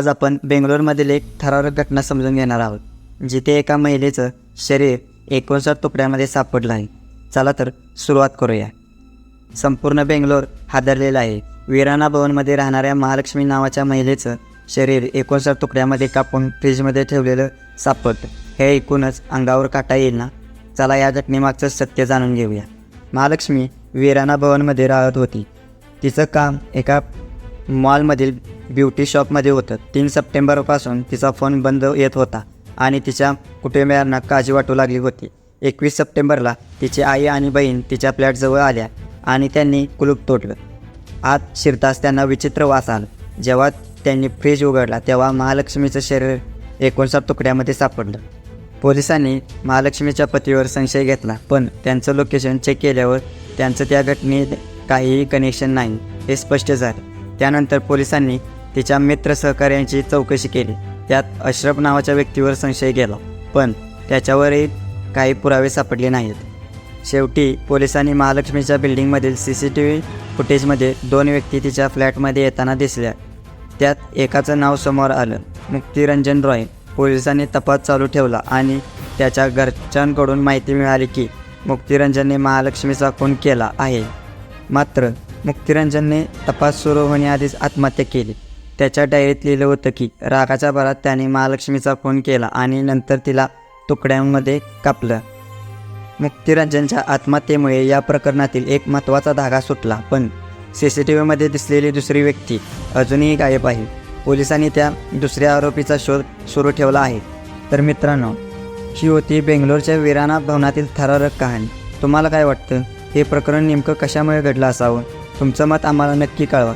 आज आपण बेंगलोरमधील एक थरारक घटना समजून घेणार आहोत जिथे एका महिलेचं शरीर एकोणसाठ तुकड्यामध्ये सापडलं आहे. चला तर सुरुवात करूया. संपूर्ण बेंगलोर हादरलेला आहे. वीराणा भवनमध्ये राहणाऱ्या महालक्ष्मी नावाच्या महिलेचं शरीर एकोणसाठ तुकड्यामध्ये कापून फ्रीजमध्ये ठेवलेलं सापडतं. हे ऐकूनच अंगावर काटा येईल ना? चला या घटनेमागचं सत्य जाणून घेऊया. महालक्ष्मी वीराणा भवनमध्ये राहत होती. तिचं काम एका मॉलमधील ब्युटी शॉपमध्ये होतं. तीन सप्टेंबरपासून तिचा फोन बंद येत होता आणि तिच्या कुटुंबियांना काळजी वाटू लागली होती. एकवीस सप्टेंबरला तिची आई आणि बहीण तिच्या फ्लॅटजवळ आल्या आणि त्यांनी कुलूप तोडलं. आत शिरताच त्यांना विचित्र वास आला. जेव्हा त्यांनी फ्रीज उघडला तेव्हा महालक्ष्मीचं शरीर एकोणसाठ तुकड्यामध्ये सापडलं. पोलिसांनी महालक्ष्मीच्या पतीवर संशय घेतला पण त्यांचं लोकेशन चेक केल्यावर त्यांचं त्या घटनेत काहीही कनेक्शन नाही हे स्पष्ट झालं. त्यानंतर पोलिसांनी तिच्या मित्र सहकार्यांची चौकशी केली. त्यात अशरफ नावाच्या व्यक्तीवर संशय गेला. पण त्याच्यावरही काही पुरावे सापडले नाहीत. शेवटी पोलिसांनी महालक्ष्मीच्या बिल्डिंगमधील सी सी टी व्ही फुटेजमध्ये दोन व्यक्ती तिच्या फ्लॅटमध्ये येताना दिसल्या. त्यात एकाचं नाव समोर आलं. मुक्तिरंजन रॉय. पोलिसांनी तपास चालू ठेवला आणि त्याच्या घरच्यांकडून माहिती मिळाली की मुक्तिरंजनने महालक्ष्मीचा खून केला आहे. मात्र मुक्तिरंजनने तपास सुरू होण्याआधीच आत्महत्या केली. त्याच्या डायरीत लिहिलं होतं की रागाच्या भरात त्याने महालक्ष्मीचा फोन केला आणि नंतर तिला तुकड्यांमध्ये कापलं. मुक्तिरंजनच्या आत्महत्येमुळे या प्रकरणातील एक महत्त्वाचा धागा सुटला पण सी सी टी व्हीमध्ये दिसलेली दुसरी व्यक्ती अजूनही गायब आहे. पोलिसांनी त्या दुसऱ्या आरोपीचा शोध सुरू ठेवला आहे. तर मित्रांनो ही होती बेंगलोरच्या विराणा भवनातील थरारक कहाणी. तुम्हाला काय वाटतं? हे प्रकरण नेमकं कशामुळे घडलं असावं? तुमचं मत आम्हाला नक्की कळवा.